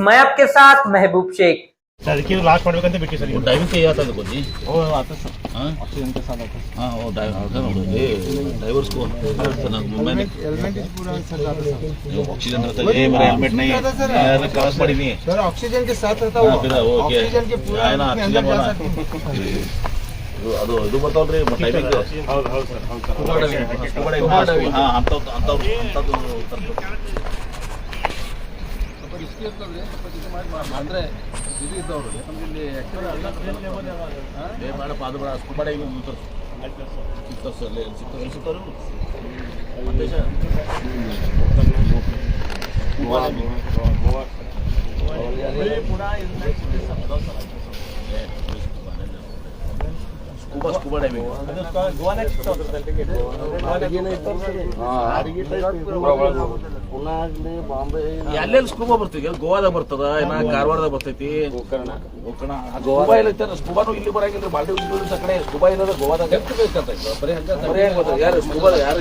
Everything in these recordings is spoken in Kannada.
के साथ महबूब शेख ಅದಕ್ಕೆ ಲಾಸ್ಟ್ ಮಾಡ್ಬೇಕಂತ ಬಿಟ್ಟು ಸರ್ ಈಗ ड्राइविंग के आता था कोई ಓ ಆತ ಸರ್ हाँ ऑक्सीजन के साथ आता हाँ वो ड्राइवर ये ड्राइवर्स को मैंने ऑक्सीजन रहता है ये मेरा हेलमेट नहीं है मैंने क्रॉस पड़ी नहीं है सर ऑक्सीजन के साथ रहता हाँ, वो फिर वो क्या ऑक्सीजन के पूरा है ना अपने ऑक्सीजन अंदर जा वाला सकते हैं। ಇದು- ಅದು ಇದು ಬರ್ತಾವಲ್ರಿ ಟೈಮಿಂಗ್ ಹೌದು ಹೌದು ಸರ್ ಹೌದು ಸರ್ ಹಾ ಅಂತವ್ ಅಂತವ್ ಅಂತದ್ದು ಅಂದ್ರೆ ಇದು ಇದ್ದವರು. ಯಾಕಂದ್ರೆ ಇಲ್ಲಿ ಏ ಮಾಡಪ್ಪ ಅದು ಬೇಡ ಸ್ಕೂಬಾ ಡೈವಿಂಗ್ ಸಿಗ್ತಾವ ಸರ್? ಅಲ್ಲಿ ಸಿಗ್ತಾವ ಎಲ್ಲಿ? ಮಂದೇಶ ಸ್ಕೂಬಾ ಸ್ಕೂಬಾ ಡೈವಿಂಗ್ ಎಲ್ಲೆಲ್ಲಿ ಸ್ಕೂಬಾ ಬರ್ತೀವಿ? ಗೋವಾದಾಗ ಬರ್ತದ? ಏನ ಕಾರವಾರದಾಗ ಬರ್ತೈತಿ? ಗೋಕರ್ಣ ಗೋಕರ್ಣ ಐತೆ ಸ್ಕೂಬಾನು ಇಲ್ಲಿ ಬರಂಗಿಲ್ಲ ಬಾಲ್ಟಿ ಆ ಕಡೆ ಸ್ಕೂಬಾ ಇಲ್ಲದ ಗೋವಾದಾಗ. ಬರೀ ಹೆಂಗ್ ಗೊತ್ತಾ? ಯಾರು ಸ್ಕೂಬಾ ಯಾರು.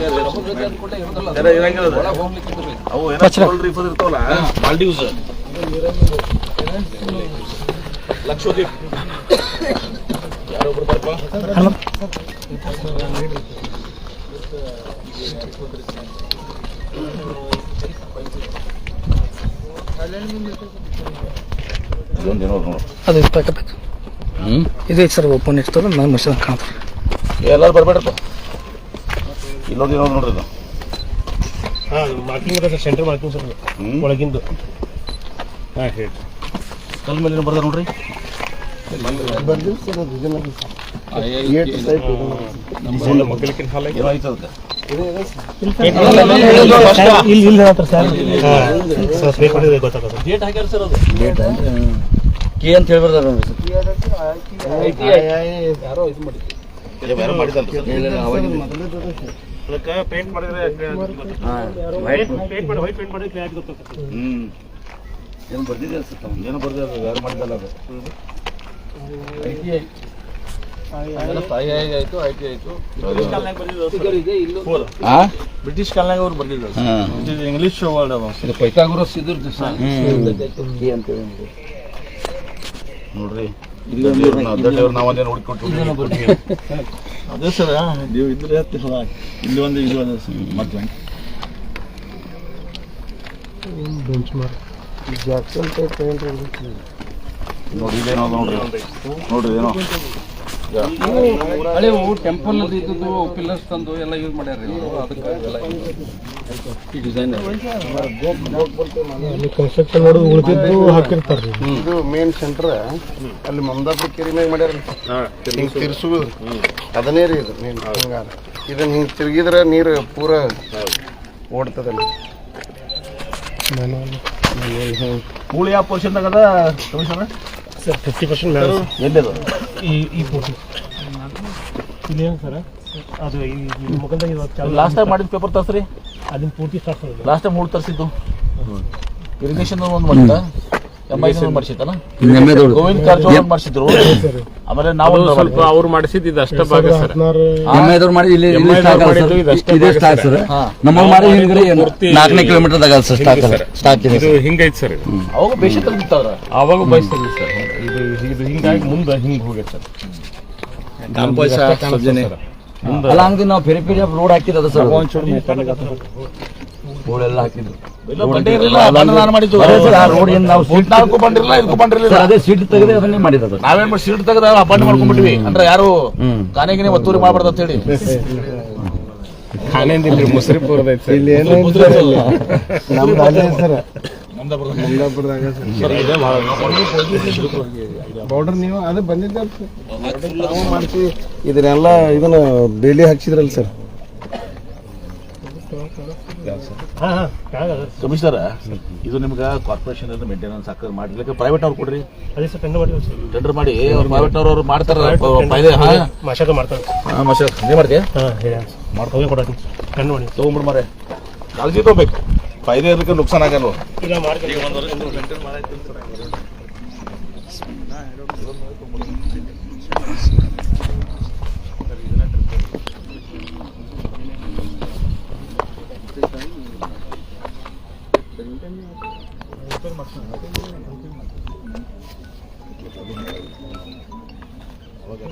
ಅವು ಏನೋ ಇರ್ತಾವಲ್ಲ? ಮಾಲ್ಡೀವ್ಸ್ ಲಕ್ಷದ್ವೀಪ್. ಅದು ಇಪ್ಪತ್ತು ಹ್ಞೂ ಇದು ಸರ್ ಓಪನ್ ಇರ್ತದೆ ನಾನು ಮಷೀನ್ ಕಾಣ್ತಾರೆ ಎಲ್ಲರೂ ಬರ್ಬೇಡಪ್ಪ ಇಲ್ಲೊಂದು ಏನೋ ನೋಡ್ರಿ ಇದು ಹಾಂ ಮಾರ್ಕಿಂಗ್ ಇದೆ ಸರ್ ಸೆಂಟರ್ ಮಾರ್ಕಿಂಗ್ ಸರ್. ಒಳಗಿಂದು ಹಾಂ ಹೇಳಿ ಕಲ್ ಮೇಲೆ ಬರ್ದ ನೋಡ್ರಿ ಕೆ ಅಂತ ಹೇಳ್ಬಾರ್ದಾರ ಯಾರೋ ಇದು ಮಾಡಿದ್ರು ಸರ್ ಪೇಂಟ್ ಮಾಡಿದ್ರೆ ವೈಟ್ ಪೇಂಟ್ ಮಾಡಿದ್ರೆ ಕ್ಲಿಯರ್ ಗೊತ್ತಾಗ್ತದೆ ಹ್ಮ್. ಏನು ಬರ್ದಿದೆ ಅನ್ಸುತ್ತೆ ಅವ್ನು. ಏನೋ ಬರ್ದಿದೆ ಯಾರು ಮಾಡಿದಲ್ಲ ಅದು. ಐ ಟಿ ಇಲ್ಲೂ ಬ್ರಿಟಿಷ್ ಕಾಲನಾಗ ಅವ್ರು ಬರ್ದಿದ್ರು. ಇಂಗ್ಲಿಷ್ ವರ್ಡ್ ಅವ ಇದು ಪೈಥಾಗೋರಸ್ ಇದ್ರದ್ದು ನೋಡ್ರಿ ನೋಡ್ಕೊಟ್ಟು ಅದೇ ಸರ ನೀವು ಇದ್ರೆ ಇಲ್ಲಿ ಒಂದು ಇದು ಒಂದು ಮತ್ತೆ ನೋಡಿ ಇದೇನೋ ನೋಡ್ರಿ ನೋಡ್ರಿ ಏನೋ ಹಳೆ ಟೆಂಪಲ್ ಇದ್ದದ್ದು ಪಿಲ್ಲರ್ಸ್ ತಂದು ಎಲ್ಲ ಯೂಸ್ ಮಾಡ್ಯಾರ ಅದಕ್ಕೆ ಎಲ್ಲ ಈ ಡಿಸೈನ್ ಕನ್ಸ್ಟ್ರಕ್ಷನ್ ಮಾಡೋದು ಉಳಿದಿದ್ದು ಹಾಕಿರ್ತಾರೆ ಇದು ಮೇನ್ ಸೆಂಟರ್ ಅಲ್ಲಿ ಮಮದಾಪುರ ಕೆರೆ ಮ್ಯಾಗ ಮಾಡ್ಯಾರ ಹಿಂಗ್ ತಿರ್ಸುದು ಅದನ್ನೇ ರೀ ಇದು ಮೇನ್ ಹಂಗಾರ ಇದನ್ನ ಹಿಂಗ್ ತಿರುಗಿದ್ರೆ ನೀರು ಪೂರ ಓಡ್ತದಲ್ಲಿ ಮೂಳಿ ಯಾವ ಪೋರ್ಷನ್ದಾಗ ಅದ ಕಮಿಷನರ್ ಸರ್ ಫಿಫ್ಟಿ ಪರ್ಸೆಂಟ್ ಮೇಲೆ ಎಲ್ಲಿದು ಈ ಈ ಪೂರ್ತಿ ಇಲ್ಲಿ ಏನು ಸರ್? ಅದು ಈ ಮುಖದಾಗ ಇವಾಗ ಲಾಸ್ಟ್ ಟೈಮ್ ಮಾಡಿದ ಪೇಪರ್ ತರ್ಸ್ರಿ. ಅದನ್ನ ಪೂರ್ತಿ ಸ್ಟಾರ್ಟ್ ಮಾಡೋದು ಲಾಸ್ಟ್ ಟೈಮ್ ಮೂರು ತರಿಸಿದ್ದು. ಇರಿಗೇಷನ್ ಒಂದು ಮಾಡಿದ ಎಂ ಐ ಮಾಡಿಸಿತ್ತಲ್ಲ ಗೋವಿಂದ ಕಾರಜೋಳ ಒಂದು ಮಾಡಿಸಿದ್ರು. ಆಮೇಲೆ ನಾವು ಸ್ವಲ್ಪ ಅವ್ರು ಮಾಡಿಸಿದ್ದು ಇದಷ್ಟ ಭಾಗ ಸರ್. ಎಮ್ಮೆದವ್ರು ಮಾಡಿ ಇಲ್ಲಿ ಇಲ್ಲಿ ಸ್ಟಾಕ್ ಅದ ಸರ್. ಇದೇ ಸ್ಟಾಕ್ ಸರ್. ನಮ್ಮ ಮಾಡಿ ಹಿಂದ್ಗಡೆ ನಾಲ್ಕನೇ ಕಿಲೋಮೀಟರ್ ಸರ್. ಸ್ಟಾಕ್ ಅದ ಸ್ಟಾಕ್ ಇದೆ ಇದು ಹಿಂಗೈತೆ ಸರ್ ಇದು. ಅವಾಗ ಬೇಷ ತಂದಿತ್ತವ್ರ ಆವಾಗ ಬಯಸ್ತಿದ್ವಿ ಸರ್. ಇದು ಇದು ಹಿಂಗಾಗಿ ಮುಂದೆ ಹಿಂಗ್ ಹೋಗೈತೆ ಸರ್. ಅಲ್ಲ ಹಂಗ ನಾವು ಫೆರಿ ಫೆರಿ ರೋಡ್ ಹಾಕಿದ ಸರ್. ರೋಡೆಲ್ಲ ಹಾಕಿದ್ರು. ಅದೇ ಸರ್, ಆ road ನಾವು ಸೀಟ್ ತೆಗೆದು ಅದನ್ನೇ ಮಾಡಿದ ನಾವೇನ್ ಮಾಡಿ ಸೀಟ್ ತೆಗೆದ ಅಪಾಯಿಂಟ್ ಮಾಡ್ಕೊಂಡ್ಬಿಟ್ವಿ ಅಂದ್ರೆ ಯಾರು ಕಾನೆಗಿನೇ ಒತ್ತೂರಿ ಮಾಡ್ಬಾರ್ದು ಅಂತ ಹೇಳಿ. ಇಲ್ಲಿ ಏನೋ ನಮ್ದು ಅಲ್ಲೇ ಸರ್. ಬೌಡರ್ ನೀವು ಅದು ಬಂದಿದ್ದ ನಾವು ಮಾಡ್ತೀವಿ. ಇದನ್ನೆಲ್ಲ ಇದನ್ನ ಬೇಲಿ ಹಾಕ್ಸಿದ್ರಲ್ಲ ಸರ್. ಕಮಿಷನರ್ ಇದು ನಿಮ್ಗೆ ಕಾರ್ಪೊರೇಷನ್ ಮೇಂಟೆನೆನ್ಸ್ ಹಾಕೋದು ಮಾಡ್ಲಿಕ್ಕೆ ಪ್ರೈವೇಟ್ ಅವ್ರು ಕೊಡ್ರಿ. ಅದೇ ಸರ್ ಟೆಂಡರ್ ಮಾಡಿ ಟೆಂಡರ್ ಮಾಡಿ ಪ್ರೈವೇಟ್ ಅವ್ರು ಮಾಡ್ತಾರ ಫಾಯ್ದೆ ಹಾ? ಮಶಾಕ ಮಾಡ್ತಾರೆ. ಹಾಂ ಮಶಾಕ ನೀವು ಮಾಡ್ತೀಯ? ಮಾಡ್ಕೊಂಡು ಕೊಡೋದು ಟೆಂಡರ್ ಮಾಡಿ ತಗೊಂಬಿಡ್ ಮಾರೆ. ಕಾಳಜಿ ತಗೋಬೇಕು. ಫೈದೆ ಇರಲಿಕ್ಕೆ ನುಕ್ಸಾನ್ ಆಗಲ್ವ? ಇಲ್ಲ ಮಾಡಿ